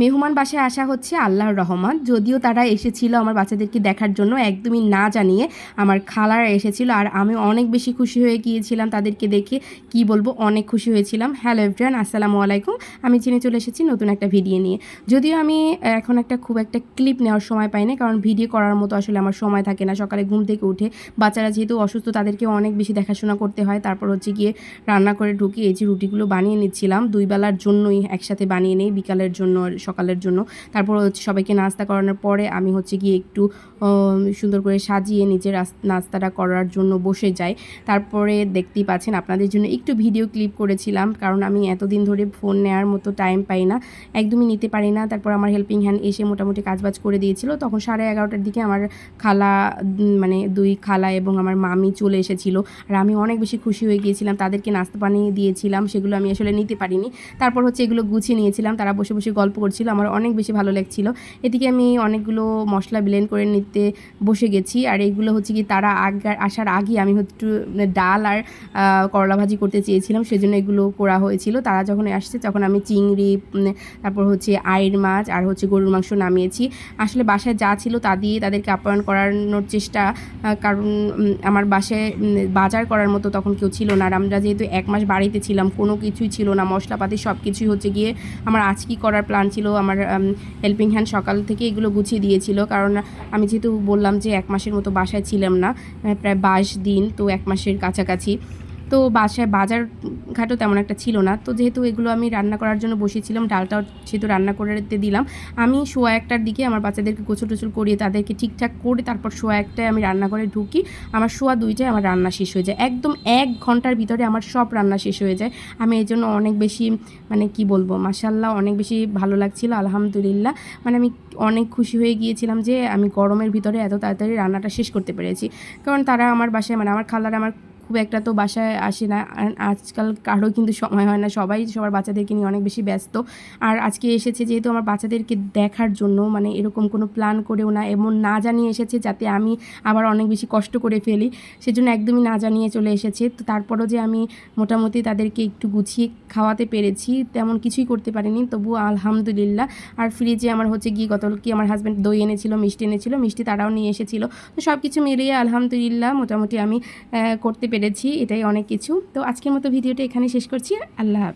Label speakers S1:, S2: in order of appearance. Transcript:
S1: মেহমান বাসায় আসা হচ্ছে আল্লাহর রহমান যদিও তারা এসেছিল আমার বাচ্চাদেরকে দেখার জন্য, একদমই না জানিয়ে আমার খালারা এসেছিল। আর আমি অনেক বেশি খুশি হয়ে গিয়েছিলাম তাদেরকে দেখে। কি বলব, অনেক খুশি হয়েছিলাম। হ্যালো এভরিয়ান আসসালামু আলাইকুম। আমি চিনে চলে এসেছি নতুন একটা ভিডিও নিয়ে। যদিও আমি এখন একটা খুব একটা ক্লিপ নেওয়ার সময় পাই না কারণ ভিডিও করার মতো আসলে আমার সময় থাকে না। সকালে ঘুম থেকে উঠে বাচ্চারা যেহেতু অসুস্থ, তাদেরকে অনেক বেশি দেখাশোনা করতে হয়। তারপর হচ্ছে গিয়ে রান্না করে ঢুকি এই যে রুটিগুলো বানিয়ে নিচ্ছিলাম। দুই বেলার জন্যই একসাথে বানিয়ে নেই, বিকালের জন্য সকালের জন্য। তারপর হচ্ছে সবাইকে নাস্তা করানোর পরে আমি হচ্ছে গিয়ে একটু সুন্দর করে সাজিয়ে নিজের নাস্তাটা করার জন্য বসে যাই। তারপরে দেখতেই পাচ্ছেন আপনাদের জন্য একটু ভিডিও ক্লিপ করেছিলাম, কারণ আমি এতদিন ধরে ফোন নেওয়ার মতো টাইম পাই না, একদমই নিতে পারি না। তারপর আমার হেল্পিং হ্যান্ড এসে মোটামুটি কাজবাজ করে দিয়েছিল। তখন সাড়ে এগারোটার দিকে আমার খালা মানে দুই খালা এবং আমার মামি চলে এসেছিল। আর আমি অনেক বেশি খুশি হয়ে গিয়েছিলাম, তাদেরকে নাস্তা পানি দিয়েছিলাম, সেগুলো আমি আসলে নিতে পারিনি। তারপর হচ্ছে এগুলো গুছিয়ে নিয়েছিলাম। তারা বসে বসে গল্প করছিল। আমার অনেক বেশি ভালো লাগছিল। এদিকে আমি অনেকগুলো মশলা ব্লেন্ড করে নিতে বসে গেছি। আর এইগুলো হচ্ছে কি, তারা আগে, আসার আগে আমি একটু ডাল আর করলা ভাজি করতে চেয়েছিলাম, সেজন্য এগুলো করা হয়েছিল। তারা যখন আসছে, তখন আমি চিংড়ি তারপর হচ্ছে আইর মাছ আর হচ্ছে গরুর মাংস নামিয়েছি। আসলে বাসায় যা ছিল তা দিয়ে তাদেরকে আপ্যায়ন করানোর চেষ্টা কারণ আমার বাসায় বাজার করার মতো তখন কেউ ছিল না। আর আমরা যেহেতু এক মাস বাড়িতে ছিলাম, কোনো কিছুই ছিল না। মশলাপাতি সব কিছুই হচ্ছে গিয়ে, আমার আজকেই করার প্ল্যান ছিল আমার হেল্পিং হ্যান্ড সকাল থেকে এগুলো গুছিয়ে দিয়েছিল। কারণ আমি যেহেতু বললাম যে এক মাসের মতো বাসায় ছিলাম না প্রায় বাইশ দিন, তো এক মাসের কাছাকাছি। তো বাসায় বাজার ঘাটও তেমন একটা ছিল না। তো যেহেতু এগুলো আমি রান্না করার জন্য বসেছিলাম, ডালটাও যেহেতু রান্না করতে দিলাম। আমি সোয়া একটার দিকে আমার বাচ্চাদেরকে গোছল টোছল করিয়ে তাদেরকে ঠিকঠাক করে তারপর সোয়া একটায় আমি রান্না করে ঢুকি। আমার সোয়া দুইটায় আমার রান্না শেষ হয়ে যায়। একদম এক ঘণ্টার ভিতরে আমার সব রান্না শেষ হয়ে যায়। আমি এই জন্য অনেক বেশি মানে কি বলব মাসাল্লাহ অনেক বেশি ভালো লাগছিল, আলহামদুলিল্লাহ। মানে আমি অনেক খুশি হয়ে গিয়েছিলাম যে আমি গরমের ভিতরে এত তাড়াতাড়ি রান্নাটা শেষ করতে পেরেছি। কারণ তারা আমার বাসায় মানে আমার খালারা আমার খুব একটা তো বাসায় আসে না। আজকাল কারও কিন্তু সময় হয় না। সবাই সবার বাচ্চাদেরকে নিয়ে অনেক বেশি ব্যস্ত। আর আজকে এসেছে যেহেতু আমার বাচ্চাদেরকে দেখার জন্য মানে এরকম কোনো প্ল্যান করেও না, এমন না জানিয়ে এসেছে যাতে আমি আবার অনেক বেশি কষ্ট করে ফেলি। সেজন্য একদমই না জানিয়ে চলে এসেছে। তো তারপরও যে আমি মোটামুটি তাদেরকে একটু গুছিয়ে খাওয়াতে পেরেছি, তেমন কিছুই করতে পারিনি। তবুও আলহামদুলিল্লাহ। আর ফ্রিজে আমার হচ্ছে গিয়ে গত কি আমার হাজব্যান্ড দই এনেছিল, মিষ্টি এনেছিল, মিষ্টি তারাও নিয়ে এসেছিল। তো সব কিছু মিলিয়ে আলহামদুলিল্লাহ মোটামুটি আমি করতে পেরেছি এটাই অনেক কিছু। তো আজকের মতো ভিডিওটা এখানে শেষ করছি। আল্লাহ হাফিজ।